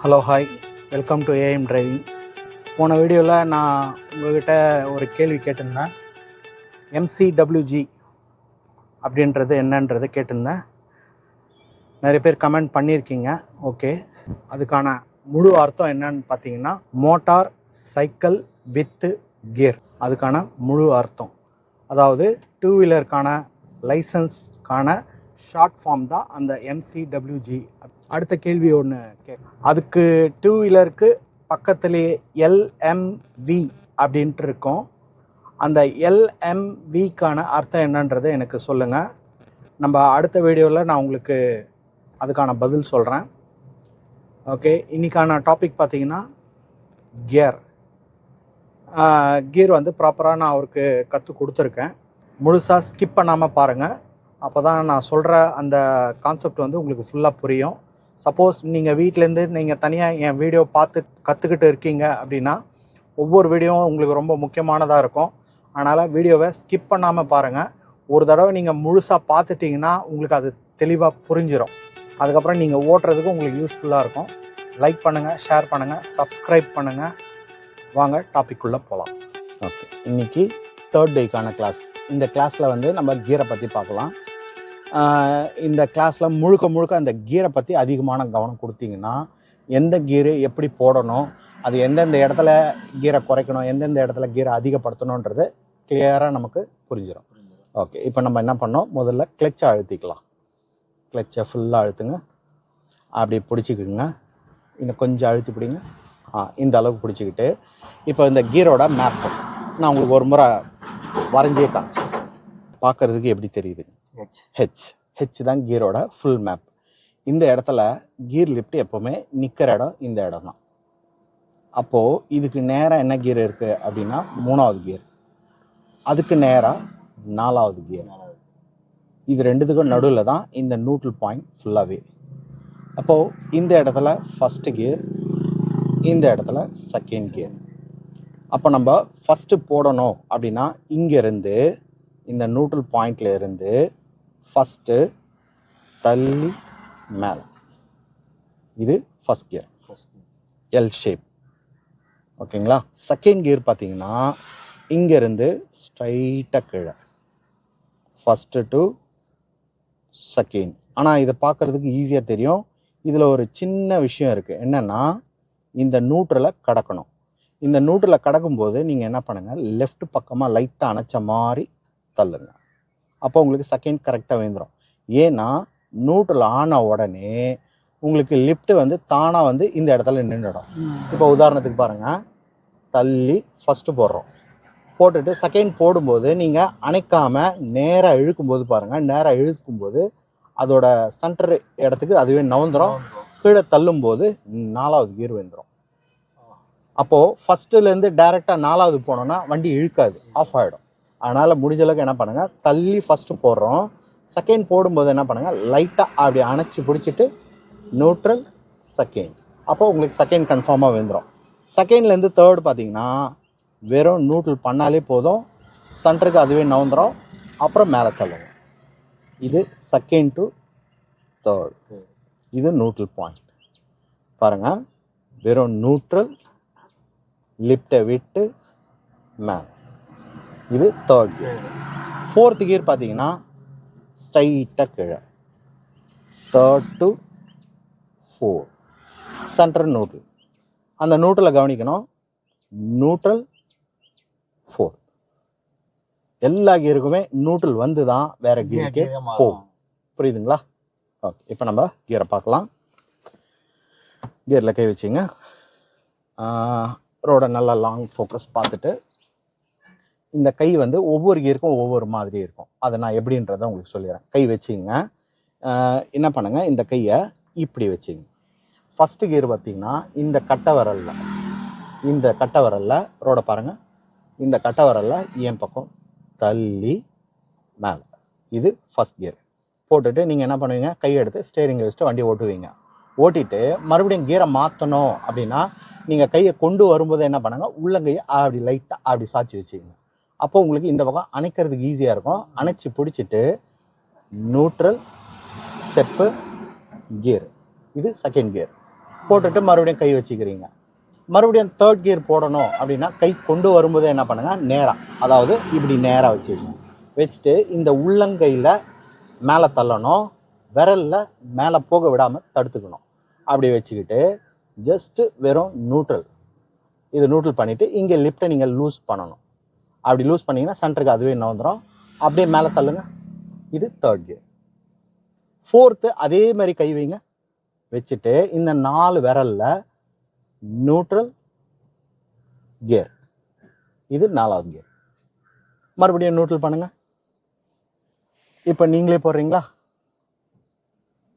Hello hi welcome to A M driving போன வீடியோவில் நான் உங்கள்கிட்ட ஒரு கேள்வி கேட்டிருந்தேன். எம்சிடபிள்யூஜி அப்படின்றது என்னன்றது கேட்டிருந்தேன். நிறைய பேர் கமெண்ட் பண்ணியிருக்கீங்க. ஓகே அதுக்கான முழு அர்த்தம் என்னன்னு பார்த்தீங்கன்னா மோட்டார் சைக்கிள் வித்து கியர் அதுக்கான முழு அர்த்தம். அதாவது டூ வீலருக்கான லைசன்ஸ்க்கான ஷார்ட் ஃபார்ம் தான் அந்த எம்சிடபிள்யூஜி அடுத்த கேள்வி ஒன்று கே அதுக்கு டூ வீலருக்கு பக்கத்துலேயே எல்எம்வி அப்படின்ட்டு இருக்கும் அந்த எல்எம்விக்கான அர்த்தம் என்னன்றதை எனக்கு சொல்லுங்கள் நம்ம அடுத்த வீடியோவில் நான் உங்களுக்கு அதுக்கான பதில் சொல்கிறேன் ஓகே இன்றைக்கான டாபிக் பார்த்தீங்கன்னா கியர் கியர் வந்து ப்ராப்பராக நான் அவருக்கு கற்றுக் கொடுத்துருக்கேன். முழுசாக ஸ்கிப் பண்ணாமல் பாருங்கள் அப்போ தான் நான் சொல்கிற அந்த கான்செப்ட் வந்து உங்களுக்கு ஃபுல்லாக புரியும். சப்போஸ் நீங்கள் வீட்டிலேருந்து நீங்கள் தனியாக என் வீடியோ பார்த்து கற்றுக்கிட்டு இருக்கீங்க அப்படின்னா ஒவ்வொரு வீடியோவும் உங்களுக்கு ரொம்ப முக்கியமானதாக இருக்கும். அதனால் வீடியோவை ஸ்கிப் பண்ணாமல் பாருங்கள் ஒரு தடவை நீங்கள் முழுசாக பார்த்துட்டிங்கன்னா உங்களுக்கு அது தெளிவாக புரிஞ்சிடும் அதுக்கப்புறம் நீங்கள் ஓட்டுறதுக்கு உங்களுக்கு யூஸ்ஃபுல்லாக இருக்கும். லைக் பண்ணுங்கள் ஷேர் பண்ணுங்கள் சப்ஸ்கிரைப் பண்ணுங்கள் வாங்க டாப்பிக்குள்ளே போகலாம் ஓகே இன்னைக்கு தேர்ட் டேக்கான கிளாஸ் இந்த கிளாஸில் வந்து நம்ம கீரை பற்றி பார்க்கலாம். இந்த கிளாஸில் முழுக்க முழுக்க அந்த கீரை பற்றி அதிகமான கவனம் கொடுத்தீங்கன்னா எந்த கீரு எப்படி போடணும் அது எந்தெந்த இடத்துல கீரை குறைக்கணும் எந்தெந்த இடத்துல கீரை அதிகப்படுத்தணுன்றது கிளியராக நமக்கு புரிஞ்சிடும் ஓகே இப்போ நம்ம என்ன பண்ணோம்? முதல்ல கிளச்சை அழுத்திக்கலாம். கிளச்சை ஃபுல்லாக அழுத்துங்க. அப்படி பிடிச்சிக்குங்க. இன்னும் கொஞ்சம் அழுத்தி பிடிங்க. ஆ இந்த அளவுக்கு பிடிச்சிக்கிட்டு இப்போ இந்த கீரோட மேப் நான் உங்களுக்கு ஒரு முறை வரைஞ்சே காமிச்சேன் பார்க்கறதுக்கு எப்படி தெரியுது ஹெச் ஹெச் தான் கியரோட ஃபுல் மேப் இந்த இடத்துல கியர் லிஃப்ட் எப்போவுமே நிற்கிற இடம் இந்த இடம் தான். அப்போது இதுக்கு நேராக என்ன கியர் இருக்குது அப்படின்னா மூணாவது கியர் அதுக்கு நேராக நாலாவது கியர் இது ரெண்டுத்துக்கும் நடுவில் தான் இந்த நியூட்ரல் பாயிண்ட் ஃபுல்லாகவே அப்போது இந்த இடத்துல ஃபஸ்ட்டு கியர் இந்த இடத்துல செகண்ட் கியர் அப்போ நம்ம ஃபஸ்ட்டு போடணும் அப்படின்னா இங்கேருந்து இந்த நியூட்ரல் பாயிண்ட்லேருந்து ஃபஸ்ட்டு தள்ளி மேலே. இது ஃபஸ்ட் கியர் எல் ஷேப் ஓகேங்களா? செகண்ட் கியர் பார்த்தீங்கன்னா இங்கேருந்து ஸ்ட்ரைட்டாக கீழே. ஃபஸ்ட்டு டு செகண்ட் ஆனால் இதை பார்க்குறதுக்கு ஈஸியாக தெரியும். இதில் ஒரு சின்ன விஷயம் இருக்குது என்னென்னா இந்த நியூட்ரலை கடக்கணும். இந்த நியூட்ரலை கடக்கும்போது நீங்கள் என்ன பண்ணுங்கள் லெஃப்ட் பக்கமாக லைட்டாக அணைச்ச மாதிரி தள்ளுங்க. அப்போ உங்களுக்கு செகண்ட் கரெக்டாக வந்துடும் ஏன்னா நியூட்ரல் ஆன உடனே உங்களுக்கு லிஃப்ட் வந்து தானாக வந்து இந்த இடத்துல நின்றுடும் இப்போ உதாரணத்துக்கு பாருங்கள் தள்ளி ஃபஸ்ட்டு போடுறோம். போட்டுட்டு செகண்ட் போடும்போது நீங்கள் அணைக்காமல் நேராக இழுக்கும்போது பாருங்கள் நேராக இழுக்கும்போது அதோட சென்டர் இடத்துக்கு அதுவே நவுந்துடும் கீழே தள்ளும்போது நாலாவது கியர் வந்துடும் அப்போது ஃபஸ்ட்டுலேருந்து டேரெக்டாக நாலாவது போனோன்னா வண்டி இழுக்காது. ஆஃப் ஆகிடும் அதனால் முடிஞ்ச அளவுக்கு என்ன பண்ணுங்கள் தள்ளி ஃபஸ்ட்டு போடுறோம். செகண்ட் போடும்போது என்ன பண்ணுங்கள் லைட்டாக அப்படி அணைச்சி பிடிச்சிட்டு நியூட்ரல் செகண்ட் அப்போ உங்களுக்கு செகண்ட் கன்ஃபார்மாக வந்துடும் செகண்ட்லேருந்து தேர்டு பார்த்தீங்கன்னா வெறும் நியூட்ரல் பண்ணாலே போதும். சென்டருக்கு அதுவே நவுந்துடும் அப்புறம் மேலே தள்ளுவோம். இது செகண்ட் டு தேர்டு இது நியூட்ரல் பாயிண்ட் பாருங்கள் வெறும் நியூட்ரல் லிஃப்டை விட்டு மேலே. இது தேர்ட் கியர் ஃபோர்த் கியர் பார்த்தீங்கன்னா ஸ்ட்ரைட்டாக கீழே. Third to four centre neutral அந்த நியூட்ரலை கவனிக்கணும். நியூட்ரல் ஃபோர் எல்லா கியருக்குமே நியூட்ரல் வந்து தான் வேற கியருக்கு போகும். புரியுதுங்களா? ஓகே இப்போ நம்ம கியரை பார்க்கலாம். கியரில் கை வச்சுங்க. ரோட நல்லா லாங் ஃபோக்கஸ் பார்த்துட்டு இந்த கை வந்து ஒவ்வொரு கீருக்கும் ஒவ்வொரு மாதிரி இருக்கும். அதை நான் எப்படின்றத உங்களுக்கு சொல்லிடுறேன் கை வச்சுங்க. என்ன பண்ணுங்க? இந்த கையை இப்படி வச்சுங்க. ஃபஸ்ட்டு கியர் பார்த்தீங்கன்னா இந்த கட்டை விரல்ல. இந்த கட்டை வரலில் ரோட பாருங்கள் இந்த கட்டை வரலில் என் பக்கம் தள்ளி மேலே. இது ஃபஸ்ட் கியர் போட்டுட்டு நீங்கள் என்ன பண்ணுவீங்க? கை எடுத்து ஸ்டேரிங் வச்சுட்டு வண்டி ஓட்டுவீங்க. ஓட்டிட்டு மறுபடியும் கியரை மாற்றணும் அப்படின்னா நீங்கள் கையை கொண்டு வரும்போது என்ன பண்ணுங்க? உள்ளங்கையை அப்படி லைட்டாக அப்படி சாய்ச்சி வச்சுக்கோங்க. அப்போ உங்களுக்கு இந்த பக்கம் அணைக்கிறதுக்கு ஈஸியாக இருக்கும். அணைச்சி பிடிச்சிட்டு நியூட்ரல் ஸ்டெப்பு கியர் இது செகண்ட் கியர் போட்டுட்டு மறுபடியும் கை வச்சுக்கிறீங்க. மறுபடியும் தேர்ட் கியர் போடணும் அப்படின்னா கை கொண்டு வரும்போதே என்ன பண்ணுங்கள் நேராக அதாவது இப்படி நேராக வச்சுக்கணும். வச்சுட்டு இந்த உள்ளங்கையில் மேலே தள்ளணும். விரலில் மேலே போக விடாமல் தடுத்துக்கணும். அப்படி வச்சுக்கிட்டு ஜஸ்ட்டு வெறும் நியூட்ரல் இது நியூட்ரல் பண்ணிவிட்டு இங்கே லிஃப்ட்டை நீங்கள் லூஸ் பண்ணணும். அப்படி லூஸ் பண்ணீங்கன்னா சென்டருக்கு அதுவே என்ன வந்துடும் அப்படியே மேலே தள்ளுங்க. இது தேர்ட் கியர் ஃபோர்த்து அதே மாதிரி கை வைங்க. வச்சுட்டு இந்த நாலு விரல்ல நியூட்ரல் கியர் இது நாலாவது கியர் மறுபடியும் நியூட்ரல் பண்ணுங்க. இப்போ நீங்களே போடுறீங்களா?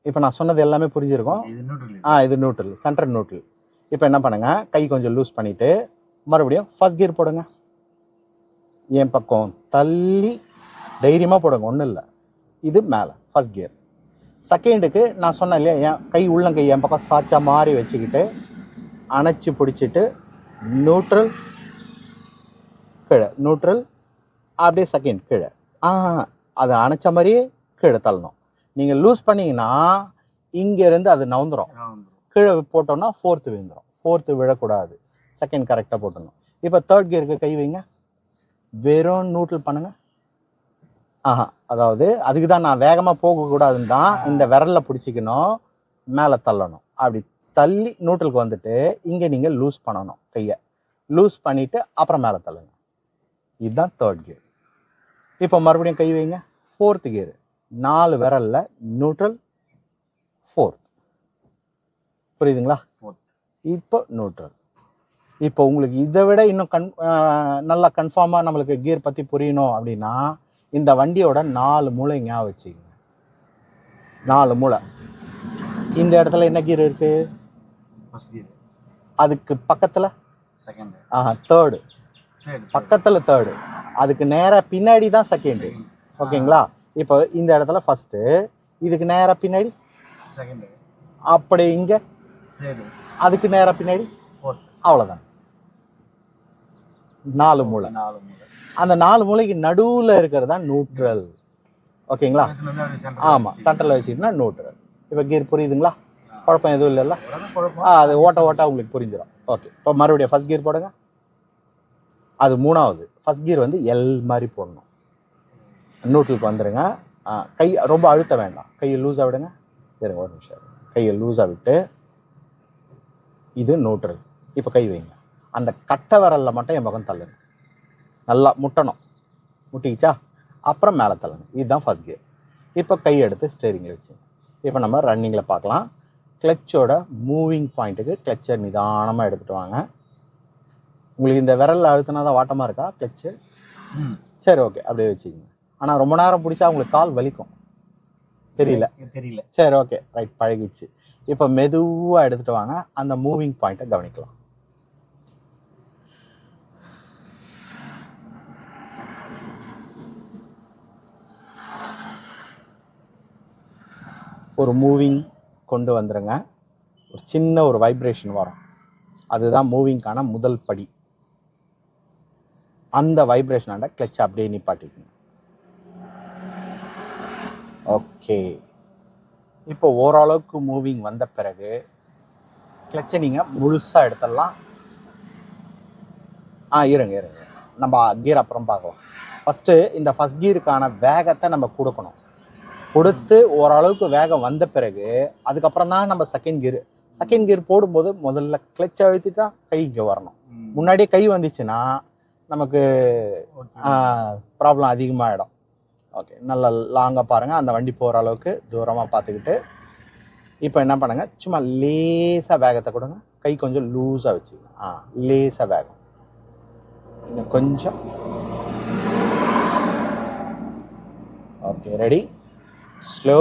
இப்போ நான் சொன்னது எல்லாமே புரிஞ்சிருக்கும். ஆ இது நியூட்ரல் சென்டர் நியூட்ரல் இப்போ என்ன பண்ணுங்க? கை கொஞ்சம் லூஸ் பண்ணிட்டு மறுபடியும் ஃபர்ஸ்ட் கியர் போடுங்க. என் பக்கம் தள்ளி தைரியமாக போடுங்க ஒன்றும் இல்லை. இது மேலே ஃபர்ஸ்ட் கியர் செகண்டுக்கு நான் சொன்னேன் இல்லையா என் கை உள்ளங்கை என் பக்கம் சாச்சா மாதிரி வச்சுக்கிட்டு அணைச்சி பிடிச்சிட்டு நியூட்ரல் கீழே நியூட்ரல் அப்படியே செகண்ட் கீழே. ஆ அது அணைச்ச மாதிரியே கீழே தள்ளணும். நீங்கள் லூஸ் பண்ணீங்கன்னா இங்கேருந்து அது நவுந்துரும். கீழே போட்டோம்னா ஃபோர்த்து விழுந்துடும் ஃபோர்த்து விழக்கூடாது. செகண்ட் கரெக்டாக போட்டணும் இப்போ தேர்ட் கியருக்கு கை வைங்க. வெறும் நியூட்ரல் பண்ணுங்க. ஆஹா அதாவது அதுக்கு தான் நான் வேகமாக போகக்கூடாதுன்னு தான் இந்த விரலில் பிடிச்சிக்கணும் மேலே தள்ளணும். அப்படி தள்ளி நியூட்ரலுக்கு வந்துட்டு இங்கே நீங்கள் லூஸ் பண்ணணும் கையை. லூஸ் பண்ணிவிட்டு அப்புறம் மேலே தள்ளுங்க. இதுதான் தேர்ட் கியர் இப்போ மறுபடியும் கை வைங்க. ஃபோர்த்து கியர் நாலு விரலில் நியூட்ரல் ஃபோர்த் புரியுதுங்களா. இப்போ நியூட்ரல் இப்போ உங்களுக்கு இதை விட இன்னும் கன் நல்லா கன்ஃபார்மாக நம்மளுக்கு கியர் பற்றி புரியணும் அப்படின்னா இந்த வண்டியோட நாலு மூளை ஞாபகம் வச்சுக்கோங்க. நாலு மூளை. இந்த இடத்துல என்ன கியர் இருக்கு? அதுக்கு பக்கத்தில்? செகண்ட் ஆஹா தேர்டு பக்கத்தில் தேர்டு அதுக்கு நேராக பின்னாடி தான் செகண்டு ஓகேங்களா? இப்போ இந்த இடத்துல ஃபஸ்ட்டு இதுக்கு நேராக பின்னாடி? செகண்ட் அப்படி இங்கே? அதுக்கு நேராக பின்னாடி? அவ்வளோதான் நாலு மூளை. நாலு மூணு அந்த நாலு மூளைக்கு நடுவில் இருக்கிறது தான் நியூட்ரல் ஓகேங்களா? ஆமாம் சென்டரில் வச்சுக்கிட்டா நியூட்ரல் இப்போ கீர் புரியுதுங்களா? குழப்பம் எதுவும் இல்லைல்ல? ஆ அது ஓட்ட ஓட்ட உங்களுக்கு புரிஞ்சிடும் ஓகே இப்போ மறுபடியும் ஃபர்ஸ்ட் கீர் போடுங்க. அது மூணாவது. ஃபர்ஸ்ட் கீர் வந்து எல் மாதிரி போடணும். நியூட்ரலுக்கு வந்துடுங்க கை ரொம்ப அழுத்த வேண்டாம். கையை லூஸாக விடுங்க. இருங்க ஒரு நிமிஷம். கையை லூஸாக விட்டு இது நியூட்ரல் இப்போ கை வைங்க. அந்த கட்டை விரலில் மட்டும் என் பக்கம் தள்ளுங்க நல்லா முட்டணும். முட்டிக்கிச்சா? அப்புறம் மேலே தள்ளுங்க இதுதான் ஃபர்ஸ்ட் கியர் இப்போ கை எடுத்து ஸ்டேரிங்கில் வச்சு இப்போ நம்ம ரன்னிங்கில் பார்க்கலாம். கிளச்சோட மூவிங் பாயிண்ட்டுக்கு கிளச்சை நிதானமாக எடுத்துகிட்டு வாங்க. உங்களுக்கு இந்த விரலில் அழுத்தினா தான் வாட்டமாக இருக்கா? கிளச்சு சரி ஓகே அப்படியே வச்சுக்கோங்க. ஆனால் ரொம்ப நேரம் பிடிச்சா உங்களுக்கு கால் வலிக்கும். தெரியல. தெரியல. சரி ஓகே ரைட் பழகிடுச்சு. இப்போ மெதுவாக எடுத்துகிட்டு வாங்க. அந்த மூவிங் பாயிண்ட்டை கவனிக்கலாம். ஒரு மூவிங் கொண்டு வந்துடுங்க ஒரு சின்ன ஒரு வைப்ரேஷன் வரும். அதுதான் மூவிங்க்கான முதல் படி. அந்த வைப்ரேஷனாண்ட கிளச் அப்படியே நிப்பாட்டிக்கணும். ஓகே இப்போ ஓரளவுக்கு மூவிங் வந்த பிறகு கிளச்சை நீங்கள் முழுசாக எடுத்துடலாம். ஆ இருங்க இருங்க. நம்ம கியர் அப்புறம் பார்க்கலாம். ஃபஸ்ட்டு இந்த ஃபஸ்ட் கியருக்கான வேகத்தை நம்ம கொடுக்கணும். கொடுத்து ஓரளவுக்கு வேகம் வந்த பிறகு அதுக்கப்புறம் தான் நம்ம செகண்ட் கியர் செகண்ட் கியர் போடும்போது முதல்ல கிளச் அழுத்தி தான் கை இங்கே வரணும். முன்னாடியே கை வந்துச்சுன்னா நமக்கு ப்ராப்ளம் அதிகமாகிடும் ஓகே நல்லா லாங்காக பாருங்கள் அந்த வண்டி போகிற அளவுக்கு தூரமாக பார்த்துக்கிட்டு இப்போ என்ன பண்ணுங்க? சும்மா லேசாக வேகத்தை கொடுங்க. கை கொஞ்சம் லூஸாக வச்சுக்கணும் ஆ லேசாக வேகம். இன்னும் கொஞ்சம். ஓகே ரெடி ஸ்லோ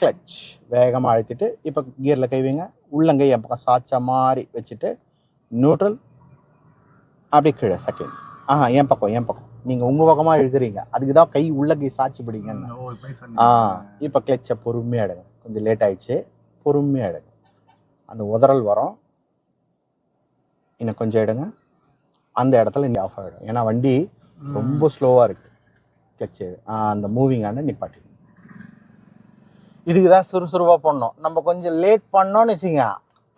கிளச் வேகமாக அழுத்திட்டு இப்போ கியரில் கை வைங்க. உள்ளங்கை என் பக்கம் சாய்ச்ச மாதிரி வச்சுட்டு நியூட்ரல் அப்படியே கீழே செகண்ட் ஆஹா என் பக்கம் என் பக்கம். நீங்கள் உங்கள் பக்கமாக இழுக்கிறீங்க. அதுக்கு தான் கை உள்ளங்கை சாட்சி பிடிங்கன்னு. ஆ இப்போ கிளச்சை பொறுமையாக எடுங்க. கொஞ்சம் லேட் ஆயிடுச்சு. பொறுமையாக எடுங்க. அந்த உதறல் வரும். இன்னும் கொஞ்சம் எடுங்க. அந்த இடத்துல நீ ஆஃப் ஆகிடும் ஏன்னா வண்டி ரொம்ப ஸ்லோவாக இருக்குது கிளச்சு அந்த மூவிங் ஆண்ட நிப்பாட்டி இதுக்கு தான் சுறுசுறுப்பாக பண்ணோம் நம்ம கொஞ்சம் லேட் பண்ணோம்னு வச்சுங்க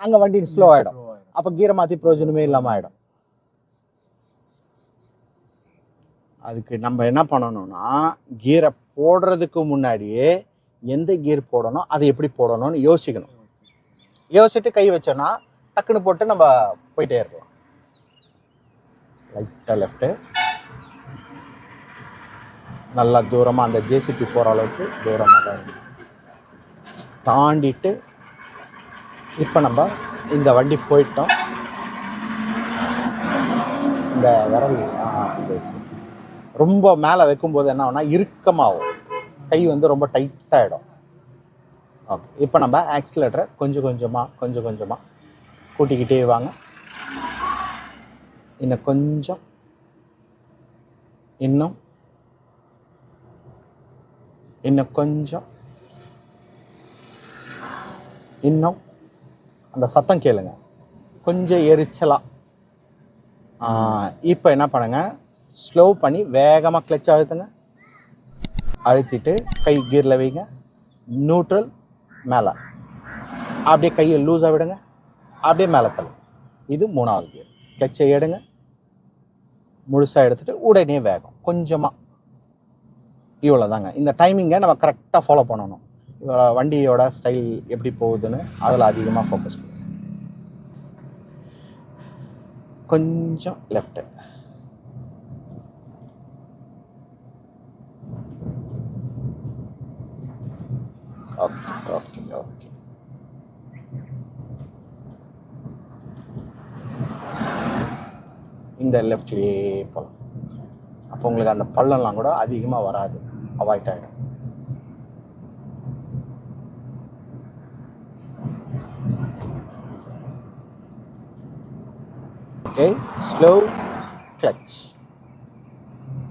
அங்கே வண்டி ஸ்லோ ஆகிடும். அப்போ கீரை மாற்றி பிரயோஜனமே இல்லாமல் ஆகிடும் அதுக்கு நம்ம என்ன பண்ணணும்னா கீரை போடுறதுக்கு முன்னாடியே எந்த கீர் போடணும் அதை எப்படி போடணும்னு யோசிக்கணும். யோசிச்சுட்டு கை வச்சோன்னா டக்குன்னு போட்டு நம்ம போயிட்டே இருக்கலாம். லைட்டாக லெஃப்ட்டு நல்லா தூரமாக அந்த ஜேசிபி போகிற அளவுக்கு தூரமாக தான் இருக்கு. தாண்டிட்டு இப்போ நம்ம இந்த வண்டி போயிட்டோம். இந்த விரல் ரொம்ப மேலே வைக்கும்போது என்ன ஆகும்னா இறுக்கமாகும். கை வந்து ரொம்ப டைட்டாகிடும் ஓகே. இப்போ நம்ம ஆக்சிலேட்டரை கொஞ்சம் கொஞ்சமாக கொஞ்சம் கொஞ்சமாக கூட்டிக்கிட்டே வாங்க. இன்னும் கொஞ்சம். இன்னும். இன்னும் கொஞ்சம். இன்னும் அந்த சத்தம் கேளுங்க. கொஞ்சம் எரிச்சலாக இப்போ என்ன பண்ணுங்க? ஸ்லோ பண்ணி வேகமாக கிளச் அழுத்துங்க. அழுத்திட்டு கை கீரில் வைங்க. நியூட்ரல் மேலே. அப்படியே கையை லூஸாக விடுங்க. அப்படியே மேலே தள்ளு. இது மூணாவது கியர் கிளச்சை எடுங்க. முழுசாக எடுத்துகிட்டு உடனே வேகம். கொஞ்சமாக இவ்வளோ தாங்க இந்த டைமிங்கை நம்ம கரெக்டாக ஃபாலோ பண்ணணும். வண்டியோட ஸ்டைல் எப்படி போகுதுன்னு அதில் அதிகமாக ஃபோக்கஸ் பண்ணுங்க கொஞ்சம் லெஃப்ட்டு ஓகே ஓகே ஓகே இந்த லெஃப்ட்லேயே போகலாம் அப்போ உங்களுக்கு அந்த பள்ளம்லாம் கூட அதிகமாக வராது. அவாய்ட் ஆகிடும் ஓகே ஸ்லோ கிளச்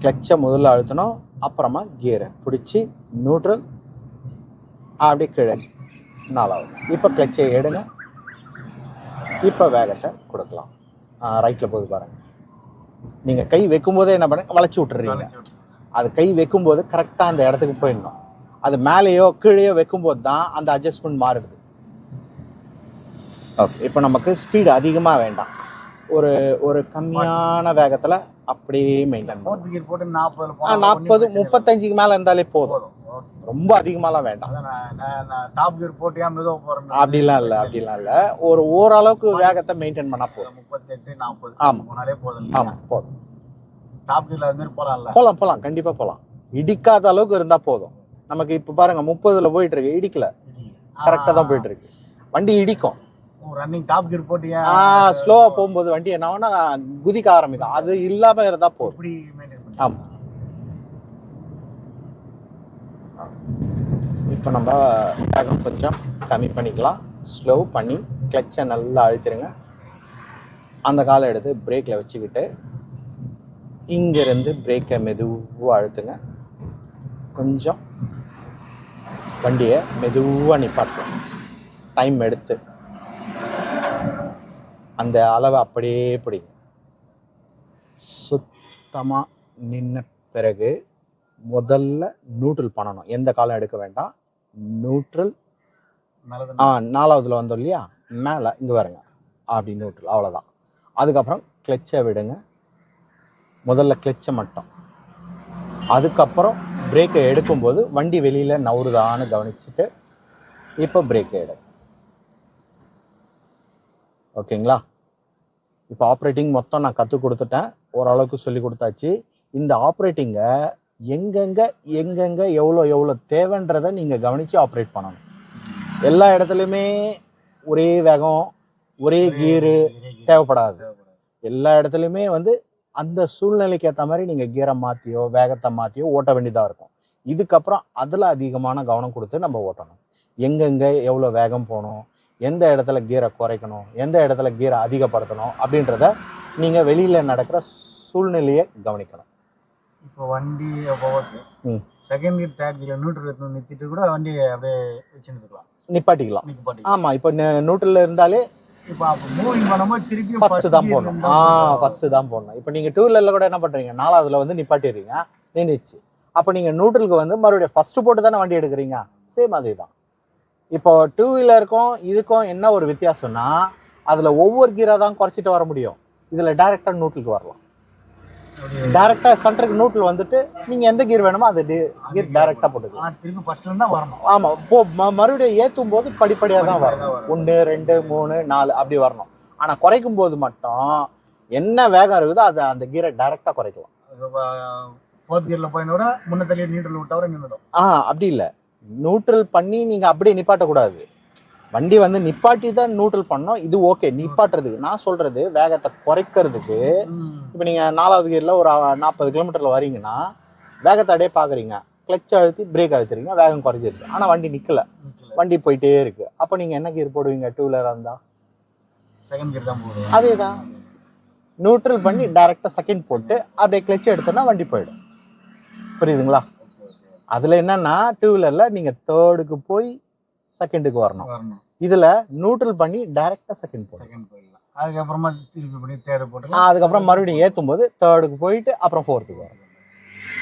கிளச்சை முதல்ல அழுத்தணும் அப்புறமா கியரை பிடிச்சி நியூட்ரல் அப்படியே கீழே நாலாவது. இப்போ கிளச்சை எடுங்க. இப்போ வேகத்தை கொடுக்கலாம். ரைட்டில் போகுது பாருங்க. நீங்கள் கை வைக்கும்போதே என்ன பண்ணுங்க? வளைச்சி விட்டுறீங்க. அது கை வைக்கும்போது கரெக்டாக அந்த இடத்துக்கு போயிடணும். அது மேலேயோ கீழேயோ வைக்கும்போது தான் அந்த அட்ஜஸ்ட்மெண்ட் மாறுது. ஓகே இப்போ நமக்கு ஸ்பீடு அதிகமாக வேண்டாம். ஒரு ஒரு கம்மியான வேகத்தில் அப்படியே மெயின்டைன் gear போட்டு 40 ல ஆ போனா நாற்பது பிரச்சனை முப்பத்தஞ்சுக்கு மேலே இருந்தாலே. போதும். ரொம்ப அதிகமாலாம் வேண்டாம். டாப் கியர் போட்டு ஏன் மெதுவா போறேன் அப்படிலாம் இல்லை அப்படிலாம் இல்லை. ஒரு ஓரளவுக்கு வேகத்தை மெயின்டைன் பண்ணால் போதும். முப்பத்தெட்டு நாற்பது ஆமா. போனாலே போதும் ஆமாம் போதும். டாப் கியர்ல அது மாதிரி போலாம்ல? போகலாம் போகலாம் கண்டிப்பாக போகலாம் இடிக்காத அளவுக்கு இருந்தால் போதும். நமக்கு இப்போ பாருங்க முப்பதுல போயிட்டு இருக்கு. இடிக்கல. கரெக்டாக தான் போயிட்டு இருக்கு. வண்டி இடிக்கும். ரன்னிங் டாப் கியர் போட்டு ஏன் ஆ ஸ்லோவா போகும்போது வண்டி என்ன ஆகும்னா குதிக்க ஆரம்பிக்கும். அது இல்லாம இருந்தா போதும். இப்படி மெயின்டைன் பண்ணி. ஆமா. இப்போ நம்ம வேகம் கொஞ்சம் கம்மி பண்ணிக்கலாம். ஸ்லோ பண்ணி கிளச்சை நல்லா அழுத்திடுங்க அந்த காலை எடுத்து பிரேக்கில் வச்சுக்கிட்டு இங்கேருந்து பிரேக்கை மெதுவாக அழுத்துங்க. கொஞ்சம் வண்டியை மெதுவாக நிப்பாட்டுங்க. டைம் எடுத்து. அந்த அளவை அப்படியே பிடிங்க சுத்தமாக நின்ன பிறகு முதல்ல நியூட்ரல் பண்ணணும். எந்த காலம் எடுக்க வேண்டாம். நியூட்ரல் ஆ நாலாவதுல வந்தோம் இல்லையா? மேலே இங்கே வருங்க அப்படி நியூட்ரல் அவ்வளோதான் அதுக்கப்புறம் கிளச்சை விடுங்க. முதல்ல கிளச்சை மட்டும். அதுக்கப்புறம் பிரேக்கை எடுக்கும்போது வண்டி வெளியில் நவுறுதான்னு கவனிச்சுட்டு இப்போ பிரேக்கை எடு ஓகேங்களா? இப்போ ஆப்ரேட்டிங் மொத்தம் நான் கற்றுக் கொடுத்துட்டேன். ஓரளவுக்கு சொல்லி கொடுத்தாச்சு. இந்த ஆப்ரேட்டிங்கை எங்கெங்கே எங்கெங்கே எவ்வளோ எவ்வளோ தேவைன்றதை நீங்கள் கவனித்து ஆப்ரேட் பண்ணணும். எல்லா இடத்துலையுமே ஒரே வேகம் ஒரே கீரு தேவைப்படாது. எல்லா இடத்துலையுமே வந்து அந்த சூழ்நிலைக்கு ஏற்ற மாதிரி நீங்கள் கீரை மாற்றியோ வேகத்தை மாற்றியோ ஓட்ட வேண்டியதாக இருக்கும். இதுக்கப்புறம் அதில் அதிகமான கவனம் கொடுத்து நம்ம ஓட்டணும். எங்கெங்கே எவ்வளோ வேகம் போகணும் எந்த இடத்துல கீரை குறைக்கணும் எந்த இடத்துல கீரை அதிகப்படுத்தணும் அப்படின்றத நீங்கள் வெளியில் நடக்கிற சூழ்நிலையை கவனிக்கணும். இப்போ வண்டி. Second gear third gear neutral நிறுத்திட்டு கூட வண்டி அப்படியே வச்சுருக்கலாம் நிப்பாட்டிக்கலாம். ஆமாம் இப்போ நியூட்ரலில் இருந்தாலே ஃபர்ஸ்ட் தான் போடணும். ஆ ஃபர்ஸ்ட் தான் போடணும். இப்போ நீங்கள் டூ வீலரில் கூட என்ன பண்ணுறீங்க நாலாவதுல வந்து நிப்பாட்டிடுறீங்க. நின்றுச்சு. அப்போ நீங்கள் நியூட்ரலுக்கு வந்து மறுபடியும் ஃபர்ஸ்ட் போட்டு தானே வண்டி எடுக்கிறீங்க? சேம் அதே தான் இப்போ டூ வீலருக்கும் இதுக்கும் என்ன ஒரு வித்தியாசம்னா அதுல ஒவ்வொரு கீரை தான் குறைச்சிட்டு வர முடியும். இதுல டைரக்டா நியூட்ரலுக்கு வரலாம். அப்படியே டைரக்டா சென்டருக்கு நியூட்ரல் வந்துட்டு நீங்க எந்த கீர் வேணுமோ அந்த கீர் டைரக்டா போட்டுக்கலாம். இருந்து தான் வரணும். ஆமா போ மறுபடியும் ஏத்தும் போது படிப்படியா தான் வரும். ஒன்று ரெண்டு மூணு நாலு அப்படி வரணும். ஆனா குறைக்கும் போது மட்டும் என்ன வேகம் இருக்குதோ அதை அந்த கீரை டைரக்டா குறைக்கலாம். ஃபோர்த் கியர்ல போயினோட முன்ன தள்ளி நியூட்ரல் விட்டவரை நின்றுடும். ஆ அப்படி இல்லை. நியூட்ரல் பண்ணி நீங்க அப்படியே நிப்பாட்டக்கூடாது. வண்டி வந்து நிப்பாட்டி தான் நியூட்ரல் பண்ணோம். இது ஓகே நிப்பாட்டுறதுக்கு. நான் சொல்றது வேகத்தை குறைக்கிறதுக்கு இப்போ நீங்க நாலாவது கியர்ல ஒரு நாற்பது கிலோமீட்டர்ல வரீங்கன்னா வேகத்தை அப்படியே பாக்குறீங்க கிளச் அழுத்தி பிரேக் அழுத்துறீங்க வேகம் குறைஞ்சிருக்கு ஆனா வண்டி நிக்கல. வண்டி போயிட்டே இருக்கு. அப்போ நீங்க என்ன கியர் போடுவீங்க? டூ வீலரா இருந்தா? செகண்ட் கியர் தான் போடுவோம். அதே தான் நியூட்ரல் பண்ணி டைரக்டா செகண்ட் போட்டு அப்படியே கிளச் எடுத்தோன்னா வண்டி போயிடும். புரியுதுங்களா? அதுல என்னன்னா டூ வீலர்ல நீங்க தேர்டுக்கு போய் செகண்டுக்கு வரணும். வரணும். இதுல நியூட்ரல் பண்ணி டைரக்டா செகண்ட் போயிடலாம். அதுக்கப்புறமா திருப்பி பண்ணி தேர்டு போட்டுக்கலாம். அதுக்கப்புறம் மறுபடியும் ஏத்தும் போது தேர்டுக்கு போயிட்டு அப்புறம் ஃபோர்த்துக்கு வரும்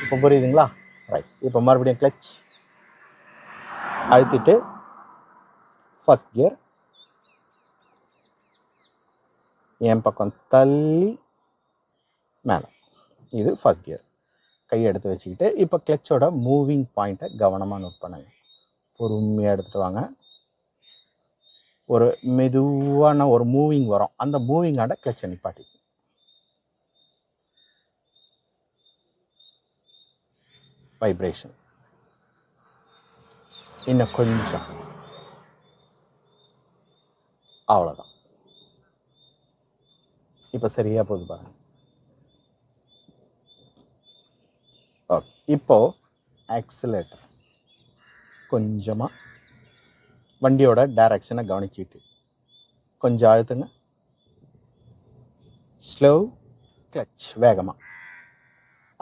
இப்போ புரியுதுங்களா? ரைட் இப்போ மறுபடியும் கிளச் அழுத்திட்டு ஃபர்ஸ்ட் கியர் என் பக்கம் தள்ளி மேலே. இது ஃபர்ஸ்ட் கியர் கையை எடுத்து வச்சுக்கிட்டு இப்போ கிளச்சோட மூவிங் பாயிண்ட்டை கவனமாக நோட் பண்ணுங்கள் பொறுமையாக எடுத்துகிட்டு வாங்க. ஒரு மெதுவான ஒரு மூவிங் வரும். அந்த மூவிங்காண்ட கிளச்சை நிப்பாட்டி. வைப்ரேஷன் இன்னும் கொஞ்சம். அவ்வளோதான் இப்போ சரியா போகுது பாருங்கள் ஓகே இப்போ ஆக்சிலேட்டர் கொஞ்சமாக வண்டியோட டைரக்ஷனை கவனிச்சிட்டு கொஞ்சம் அழுத்துங்க. ஸ்லோ கிளச் வேகமாக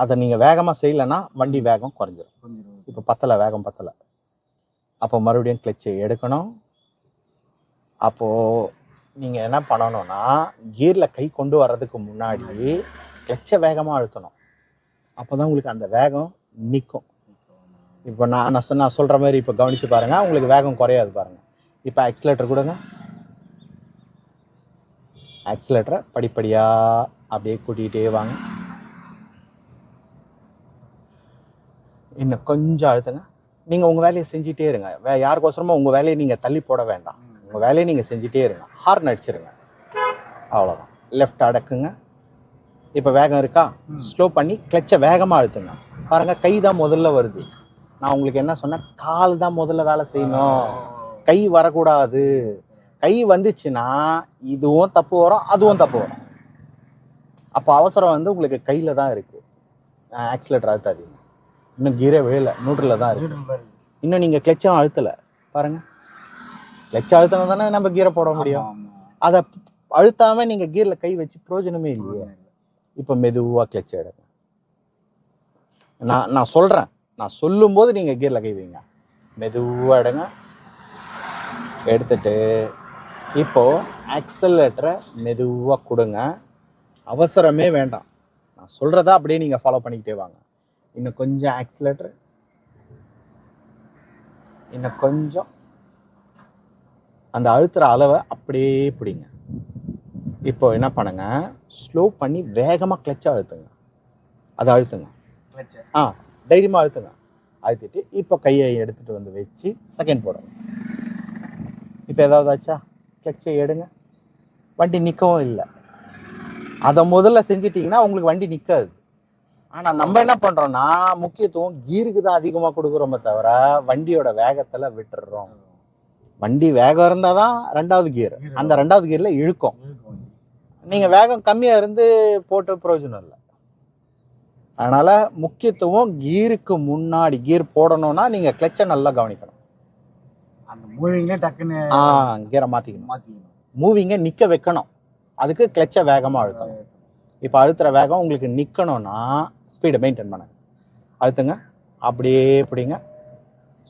அதை நீங்கள் வேகமாக செய்யலைன்னா வண்டி வேகம் குறைஞ்சிரும். கொஞ்சம் இப்போ பத்தலை வேகம் பத்தலை. அப்போ மறுபடியும் கிளச்சை எடுக்கணும். அப்போது நீங்கள் என்ன பண்ணணும்னா கியரில் கை கொண்டு வர்றதுக்கு முன்னாடி கிளச்சை வேகமாக அழுத்தணும். அப்போ தான் உங்களுக்கு அந்த வேகம் நிற்கும் இப்போ நான் நான் சொன்ன நான் சொல்கிற மாதிரி இப்போ கவனித்து பாருங்கள் உங்களுக்கு வேகம் குறையாது பாருங்கள் இப்போ ஆக்சிலேட்டர் கொடுங்க. ஆக்சிலேட்டரை படிப்படியாக அப்படியே கூட்டிகிட்டே வாங்க. இன்னும் கொஞ்சம் அழுத்துங்க. நீங்கள் உங்கள் வேலையை செஞ்சுட்டே இருங்க. வே யாருக்கோசரமோ உங்கள் வேலையை நீங்கள் தள்ளி போட வேண்டாம். உங்கள் வேலையை நீங்கள் செஞ்சுட்டே இருங்க. ஹார்ன் அடிச்சிருங்க. அவ்வளோதான் லெஃப்ட் அடக்குங்க. இப்போ வேகம் இருக்கா. ஸ்லோ பண்ணி கிளச்சை வேகமாக அழுத்துங்க. பாருங்க கை தான் முதல்ல வருது. நான் உங்களுக்கு என்ன சொன்னேன்? கால் தான் முதல்ல வேலை செய்யணும். கை வரக்கூடாது. கை வந்துச்சுன்னா இதுவும் தப்பு வரும் அதுவும் தப்பு வரும். அப்போ அவசரம் வந்து உங்களுக்கு கையில் தான் இருக்கு. ஆக்சிலேட்டர் அழுத்தாதீங்க. இன்னும் கீரே விழல நியூட்ரலில் தான் இருக்கு. இன்னும் நீங்கள் கிளச்சும் அழுத்தலை. பாருங்க. கிளச் அழுத்தினா தானே நம்ம கீரை போட முடியும். அதை அழுத்தாம நீங்கள் கீரில் கை வச்சு பிரயோஜனமே இல்லையே. இப்போ மெதுவாக கிளச் எடுங்க. நான் நான் சொல்கிறேன் நான் சொல்லும்போது நீங்கள் கீரில் கை வைங்க. மெதுவாக எடுங்க. எடுத்துட்டு இப்போது ஆக்சலேட்டரை மெதுவாக கொடுங்க. அவசரமே வேண்டாம். நான் சொல்கிறத அப்படியே நீங்கள் ஃபாலோ பண்ணிக்கிட்டே வாங்க. இன்னும் கொஞ்சம் ஆக்சிலேட்டர் இன்னும் கொஞ்சம். அந்த அழுத்துற அளவை அப்படியே பிடிங்க. இப்போ என்ன பண்ணுங்க? ஸ்லோ பண்ணி வேகமாக கிளச்சை அழுத்துங்க. அதை அழுத்துங்க. ஆ? தைரியமாக அழுத்துங்க. அழுத்திட்டு இப்போ கையை எடுத்துட்டு வந்து வச்சு செகண்ட் போடுங்க இப்போ ஏதாவது ஆச்சா? கிளச்சை எடுங்க. வண்டி நிற்கவும் இல்லை. அதை முதல்ல செஞ்சிட்டிங்கன்னா உங்களுக்கு வண்டி நிற்காது ஆனால் நம்ம என்ன பண்ணுறோம்னா முக்கியத்துவம் கீருக்கு தான் அதிகமாக கொடுக்குறோமே தவிர வண்டியோட வேகத்தில் விட்டுடுறோம் வண்டி வேகம் இருந்தால் தான் ரெண்டாவது கியர் அந்த ரெண்டாவது கியரில் இழுக்கும். நீங்கள் வேகம் கம்மியாக இருந்து போட்டு பிரயோஜனம் இல்லை. அதனால் முக்கியத்துவம் கீருக்கு முன்னாடி கீர் போடணும்னா நீங்கள் கிளச்சை நல்லா கவனிக்கணும். அந்த மூவிங்லேயே டக்குன்னு ஆ கீரை மாற்றிக்கணும் மாத்திக்கணும். மூவிங்கை நிற்க வைக்கணும். அதுக்கு கிளச்சை வேகமாக அழுத்தணும். இப்போ அழுத்துற வேகம் உங்களுக்கு நிற்கணும்னா ஸ்பீடை மெயின்டைன் பண்ணுங்க. அழுத்துங்க. அப்படியே பிடிங்க.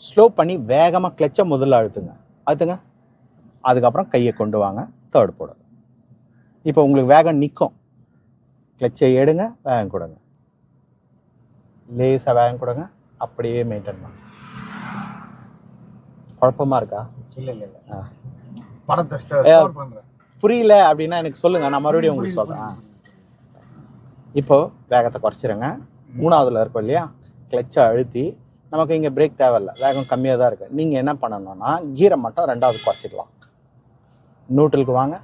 ஸ்லோ பண்ணி வேகமாக கிளச்சை முதல்ல அழுத்துங்க. அழுத்துங்க. அதுக்கப்புறம் கையை கொண்டு வாங்க. தேர்ட் போடுங்க இப்போ உங்களுக்கு வேகம் நிற்கும் கிளச்சை எடுங்க வேகம் கொடுங்க. லேசாக வேகம் கொடுங்க அப்படியே மெயின்டைன் பண்ணுங்க குழப்பமா இருக்கா? இல்ல இல்ல இல்ல. ஆ. படத்தை புரியல அப்படின்னா எனக்கு சொல்லுங்க நான் மறுபடியும் உங்களுக்கு சொல்றேன். இப்போ வேகத்தை குறைச்சிருங்க. மூணாவதுல இருக்கும் இல்லையா? கிளச்சை அழுத்தி நமக்கு இங்கே பிரேக் தேவையில்ல. வேகம் கம்மியாக தான் இருக்குது நீங்கள் என்ன பண்ணணும்னா கீரை மட்டும் ரெண்டாவது குறைச்சிக்கலாம். நியூட்ரலுக்கு வாங்க.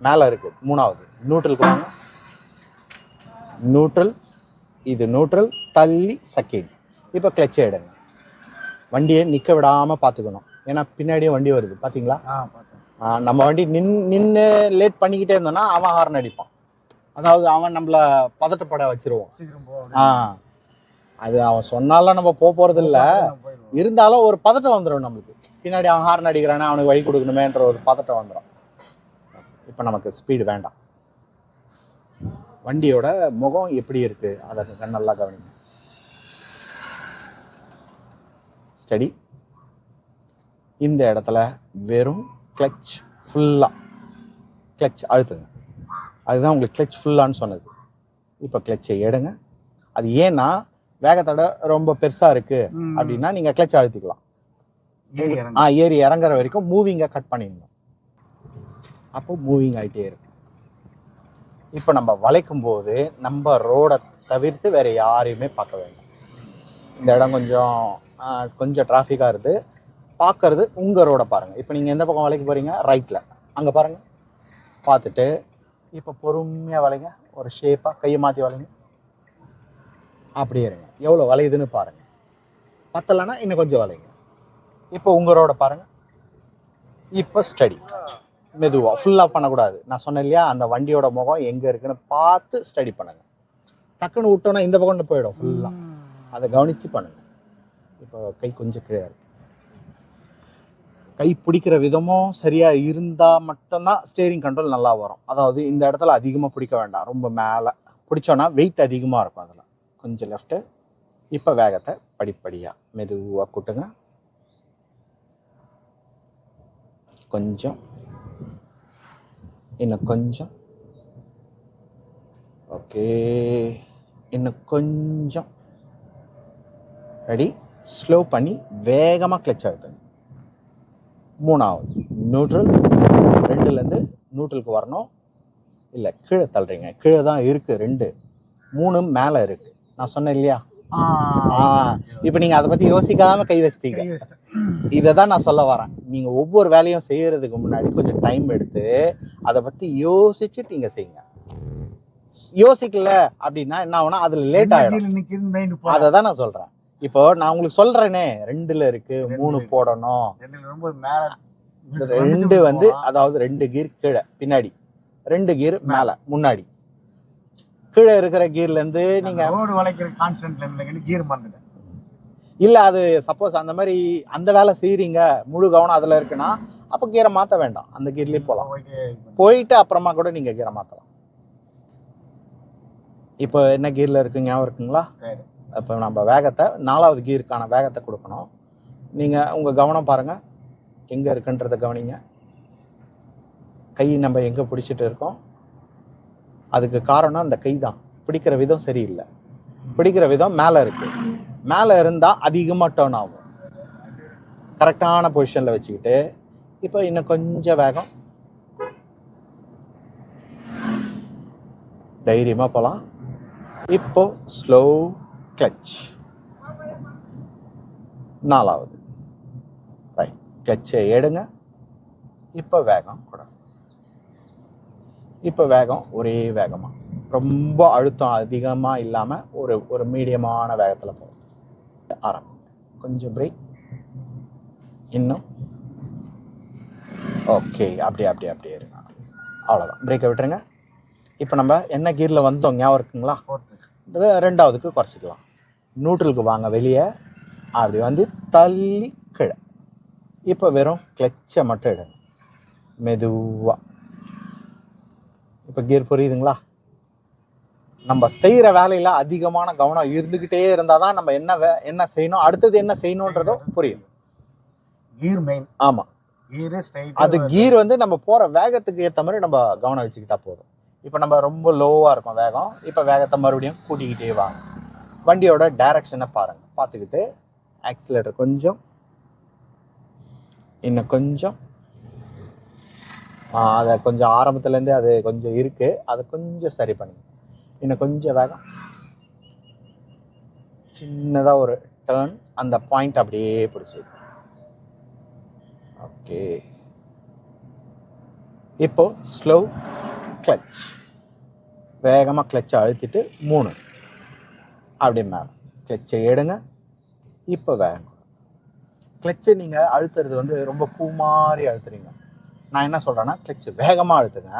மேலே இருக்குது மூணாவது. நியூட்ரலுக்கு வாங்க நியூட்ரல் இது நியூட்ரல் தள்ளி செகண்ட் இப்போ கிளச்சை எடுங்க. வண்டியை நிற்க விடாமல் பார்த்துக்கணும் ஏன்னா பின்னாடியே வண்டி வருது. பார்த்தீங்களா நம்ம வண்டி நின் நின்று லேட் பண்ணிக்கிட்டே இருந்தோம்னா அவன் ஹார்ன் அடிப்பான். அதாவது அவன் நம்மள பதட்டப்பட வச்சிருவான். ஆ. அது அவன் சொன்னாலும் நம்ம போக போறது இல்ல இருந்தாலும் ஒரு பதட்டம் வந்துடும் நம்மளுக்கு. பின்னாடி அவன் ஹார்ன் அடிக்கிறானே அவனுக்கு வழி கொடுக்கணுமேன்ற ஒரு பதட்டம் வந்துடும் இப்போ நமக்கு ஸ்பீடு வேண்டாம். வண்டியோட முகம் எப்படி இருக்கு? அதை நல்லா கவனிங்க. ஸ்டடி இந்த இடத்துல வெறும் கிளச் ஃபுல்லாக கிளச் அழுத்துங்க. அதுதான் உங்களுக்கு கிளச் ஃபுல்லான்னு சொன்னது. இப்போ கிளச்சை எடுங்க. அது ஏன்னா வேகத்தடை ரொம்ப பெருசாக இருக்கு ம். அப்படின்னா நீங்கள் கிளச் அழுத்திக்கலாம். ஆ ஏறி இறங்குற வரைக்கும் மூவிங்கை கட் பண்ணிடணும். அப்போ மூவிங் ஆகிட்டே இருக்கும். இப்போ நம்ம வளைக்கும் போது நம்ம ரோடை தவிர்த்து வேற யாரையுமே பார்க்க வேண்டாம். இந்த இடம் கொஞ்சம் கொஞ்சம் டிராஃபிக்காக இருக்குது பார்க்கறது உங்கள் ரோடை பாருங்கள் இப்போ நீங்கள் எந்த பக்கம் வளைக்க போகிறீங்க ரைட்டில் அங்கே பாருங்கள் பார்த்துட்டு இப்போ பொறுமையாக வளைங்க. ஒரு ஷேப்பாக கையை மாற்றி வளைங்க. அப்படியே இருங்க. எவ்வளோ வளையுதுன்னு பாருங்கள் பத்தலைன்னா இன்னும் கொஞ்சம் வளைங்க. இப்போ உங்கள் ரோட பாருங்கள் இப்போ ஸ்டடி மெதுவாக ஃபுல்லாக பண்ணக்கூடாது. நான் சொன்னேன் இல்லையா அந்த வண்டியோட முகம் எங்கே இருக்குன்னு பார்த்து ஸ்டடி பண்ணுங்க. டக்குன்னு விட்டோன்னா இந்த பக்கம் போயிடும் ஃபுல்லாக அதை கவனித்து பண்ணுங்க. இப்போ கை கொஞ்சம் கீழே இருக்கு. கை பிடிக்கிற விதமும் சரியாக இருந்தால் மட்டும்தான் ஸ்டேரிங் கண்ட்ரோல் நல்லா வரும். அதாவது இந்த இடத்துல அதிகமாக பிடிக்க வேண்டாம் ரொம்ப மேலே. பிடிச்சோன்னா வெயிட் அதிகமாக இருக்கும் அதில். கொஞ்சம் லெஃப்ட்டு இப்போ வேகத்தை படிப்படியாக மெதுவாக கூட்டுங்க. கொஞ்சம் இன்னும் கொஞ்சம். ஓகே இன்னும் கொஞ்சம். ரெடி ஸ்லோ பண்ணி வேகமாக கிளச் அழுத்துங்க. மூணாவது நியூட்ரல் ரெண்டுலேருந்து நியூட்ரலுக்கு வரணும். இல்லை கீழே தள்ளுறீங்க. கீழே தான் இருக்குது ரெண்டு. மூணு மேலே இருக்குது நான் சொன்னேன் இல்லையா? இப்போ நீங்கள் அதை பற்றி யோசிக்காம கை வச்சிட்டீங்க. இதை தான் நான் சொல்ல வரேன். நீங்கள் ஒவ்வொரு வேலையும் செய்யறதுக்கு முன்னாடி கொஞ்சம் டைம் எடுத்து அதை பற்றி யோசிச்சுட்டு நீங்கள் செய்யுங்க. யோசிக்கல அப்படின்னா என்ன ஆகும்னா அதில் லேட் ஆகிடும் அதை தான் நான் சொல்கிறேன் இப்போ நான் உங்களுக்கு சொல்கிறேனே ரெண்டுல இருக்கு மூணு. போடணும். ரெண்டு வந்து அதாவது ரெண்டு கீர் கீழே பின்னாடி. ரெண்டு கீர் மேலே. முன்னாடி. கீழே இருக்கிற கீர்ல இருந்து நீங்க ரோடு வளைக்கிற கான்ஸ்டன்ட்ல இருந்தீங்கன்னு கீர் மறந்துட்டேன் இல்ல அது சப்போஸ் அந்த மாதிரி அந்த வேலை செய்றீங்க முழு கவனம் அதுல இருக்குன்னா அப்ப கீரை மாத்த வேண்டாம். அந்த கீர்லயே போலாம். போயிட்டு அப்புறமா கூட நீங்க கீரை மாத்தலாம். இப்போ என்ன கீர்ல இருக்கு ஞாபகம் இருக்குங்களா? இப்போ நம்ம வேகத்தை நாலாவது கீருக்கான வேகத்தை கொடுக்கணும். நீங்க உங்க கவனம் பாருங்க. எங்க இருக்குன்றத கவனிங்க. கை நம்ம எங்க பிடிச்சிட்டு இருக்கோம்? அதுக்கு காரணம் அந்த கை தான். பிடிக்கிற விதம் சரியில்லை. பிடிக்கிற விதம் மேலே இருக்கு. மேலே இருந்தால் அதிகமாக டேர்ன் ஆகும். கரெக்டான பொசிஷனில் வச்சுக்கிட்டு இப்போ இன்னும் கொஞ்சம் வேகம். தைரியமாக போகலாம் இப்போ ஸ்லோ கிளச் நாலாவது. ரைட் கிளச்சை எடுங்க. இப்போ வேகம் கூட. இப்போ வேகம் ஒரே வேகமாக ரொம்ப அழுத்தம் அதிகமாக இல்லாமல் ஒரு ஒரு மீடியமான வேகத்தில் போகும் ஆரம்பம் கொஞ்சம் பிரேக் இன்னும். ஓகே அப்படியே அப்படியே அப்படியே இருங்க. அவ்வளோதான் பிரேக்கை விட்டுருங்க. இப்போ நம்ம என்ன கீரில் வந்தோம்? ஞாபகம் இருக்குங்களா? ரெண்டாவதுக்கு குறைச்சிக்கலாம். நியூட்ரலுக்கு வாங்க வெளியே. அப்படி வந்து தள்ளி கீழே. இப்போ வெறும் கிளச்சை மட்டும் எடுங்க. மெதுவாக இப்போ கீர் புரியுதுங்களா? நம்ம செய்கிற வேலையில் அதிகமான கவனம் இருந்துக்கிட்டே இருந்தால் தான் நம்ம என்ன வே என்ன செய்யணும் அடுத்தது என்ன செய்யணுன்றதோ புரியும். கீர் மெயின் ஆமாம் அது கீர் வந்து நம்ம போகிற வேகத்துக்கு ஏற்ற மாதிரி நம்ம கவனம் வச்சுக்கிட்டா போதும். இப்போ நம்ம ரொம்ப லோவாக இருக்கும் வேகம். இப்போ வேகத்தை மறுபடியும் கூட்டிக்கிட்டே வாங்க வண்டியோட டைரக்ஷனை பாருங்கள் பார்த்துக்கிட்டு ஆக்சிலேட்டர் கொஞ்சம். இன்னும் கொஞ்சம். அதை கொஞ்சம் ஆரம்பத்துலேருந்தே அது கொஞ்சம் இருக்குது அதை கொஞ்சம் சரி பண்ணுங்க இன்னும் கொஞ்சம் வேகம். சின்னதாக ஒரு டேர்ன் அந்த பாயிண்ட் அப்படியே பிடிச்சி. ஓகே இப்போ ஸ்லோ கிளச் வேகமாக கிளச்சை அழுத்திட்டு மூணு. அப்படி மேலே. கிளச்சை எடுங்க. இப்போ வேகம். கிளச்சை நீங்கள் அழுத்துறது வந்து ரொம்ப பூ மாதிரி அழுத்துறீங்க. நான் என்ன சொல்கிறேன்னா கிளச்சு வேகமாக அழுத்துங்க.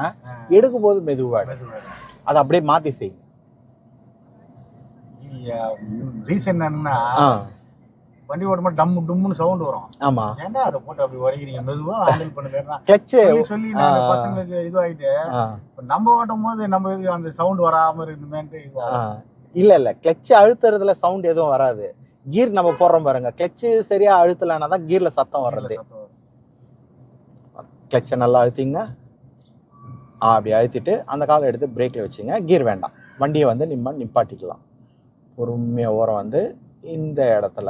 எடுக்கும்போது மெதுவாக அதை அப்படியே மாற்றி செய்யுங்க ரீசன் என்னன்னா வண்டி ஓட்டும்போது டம் டும்னு சவுண்ட் வரும். ஆமாம் ஏன்டா அதை போட்டு அப்படி உடைக்கிறீங்க மெதுவா ஹேண்டில் பண்ணுங்க கிளச்சு சொல்லி நான். பசங்களுக்கு இதுவாயிட்டு நம்ம ஓட்டும் போது நம்ம இது அந்த சவுண்ட் வராம இருக்குமேன்ட்டு. இல்ல இல்ல. கிளட்ச் அழுத்துறதுல சவுண்ட் எதுவும் வராது. கீர் நம்ம போடுறோம் பாருங்க. கிளட்ச் சரியா அழுத்தலைன்னா தான் கீர்ல சத்தம் வர்றது. கிளட்சை நல்லா அழுத்திங்க. அப்படி அழுத்திட்டு அந்த காலை எடுத்து பிரேக்கில் வச்சுங்க. கீர் வேண்டாம். வண்டியை வந்து நிம்ம நிப்பாட்டிக்கலாம் பொறுமையாக ஓரம் வந்து இந்த இடத்துல.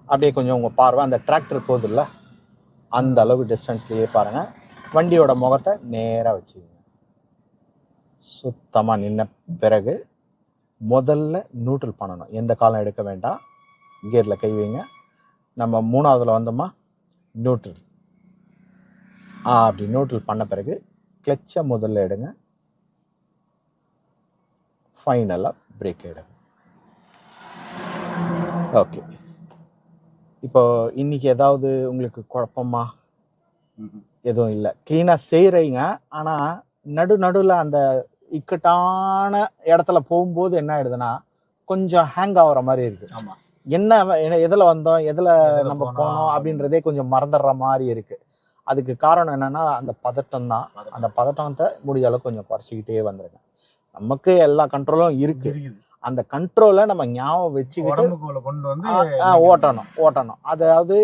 அப்படியே கொஞ்சம் உங்கள் பார்வை அந்த டிராக்டர் போகுதுல்ல அந்த அளவு டிஸ்டன்ஸ்லேயே பாருங்கள் வண்டியோட முகத்தை நேராக வச்சுக்கோங்க. சுத்தமாக நின்ன பிறகு முதல்ல நியூட்ரல் பண்ணணும். எந்த காலம் எடுக்க வேண்டாம். கியரில் கை வைங்க. நம்ம மூணாவதில் வந்தோமா? நியூட்ரல் ஆ அப்படி நியூட்ரல் பண்ண பிறகு கிளச்சை முதல்ல எடுங்க. ஃபைனலாக பிரேக் எடுங்க. ஓகே இப்போ இன்னைக்கு ஏதாவது உங்களுக்கு குழப்பமா. எதுவும் இல்லை. க்ளீனாக செய்கிறீங்க ஆனால் நடு நடுவில் அந்த இக்கட்டான இடத்துல போகும்போது என்ன ஆயிடுதுன்னா கொஞ்சம் ஹேங் ஆகுற மாதிரி இருக்கு. என்ன எதில் வந்தோம்? எதில் நம்ம போனோம்? அப்படின்றதே கொஞ்சம் மறந்துடுற மாதிரி இருக்கு. அதுக்கு காரணம் என்னன்னா அந்த பதட்டம் தான் அந்த பதட்டத்தை முடிஞ்ச அளவுக்கு கொஞ்சம் குறைச்சிக்கிட்டே வந்துருங்க. நமக்கு எல்லா கண்ட்ரோலும் இருக்கு. இருக்குது. அந்த கண்ட்ரோலை நம்ம ஞாபகம் வச்சுக்கிட்டு கொண்டு வந்து ஓட்டணும் ஓட்டணும். அதாவது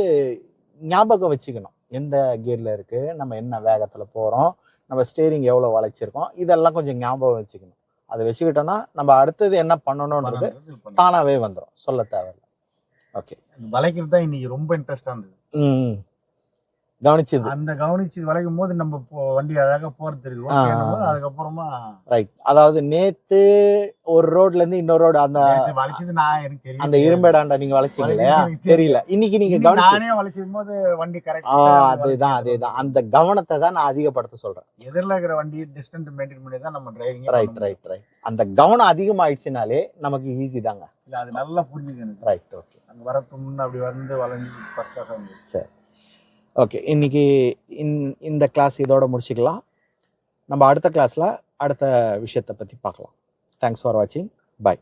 ஞாபகம் வச்சுக்கணும். எந்த கியர்ல இருக்கு நம்ம என்ன வேகத்துல போறோம் நம்ம ஸ்டேரிங் எவ்வளவு வளைச்சிருக்கோம் இதெல்லாம் கொஞ்சம் ஞாபகம் வச்சுக்கணும். அதை வச்சுக்கிட்டோம்னா நம்ம அடுத்தது என்ன பண்ணணும்ன்றது பண்ணது பண்ணி. தானாவே வந்துடும் சொல்ல தேவையில்ல. ஓகே வளைக்கிறது தான் இன்னைக்கு ரொம்ப இன்ட்ரெஸ்டா இருந்தது. ம். கவனிச்சது. அந்த கவனிச்சு வளைக்கும் போது நம்ம வண்டி அழகா போறது தெரியுது. அதுக்கப்புறமா ரைட் அதாவது நேத்து ஒரு ரோட்ல இருந்து இன்னொரு ரோடு அந்த வளைச்சது நான் எனக்கு தெரியும் அந்த இரும்பேடாண்டா நீங்க வளைச்சீங்க இல்லையா? தெரியல. இன்னைக்கு நீங்க நானே வளைச்சதும் போது வண்டி கரெக்டா அதேதான் அதேதான். அந்த கவனத்தை தான் நான் அதிகப்படுத்த சொல்றேன். எதிரில் இருக்கிற வண்டி டிஸ்டன்ஸ் மெயின்டைன் பண்ணி தான் நம்ம டிரைவிங் ரைட் ரைட் ரைட் அந்த கவனம் அதிகமாயிடுச்சுனாலே நமக்கு ஈஸி தாங்க. இல்ல அது நல்லா புரிஞ்சுது எனக்கு. ரைட் ஓகே அங்க வர தும்னு அப்படி வந்து வளைஞ்சு ஃபர்ஸ்ட் கிளாஸ் வந்து சரி. ஓகே இன்னைக்கு இன் இந்த கிளாஸ் இதோட முடிச்சுக்கலாம். நம்ம அடுத்த கிளாஸில் அடுத்த விஷயத்தை பற்றி பார்க்கலாம். தேங்க்ஸ் ஃபார் வாட்சிங் பை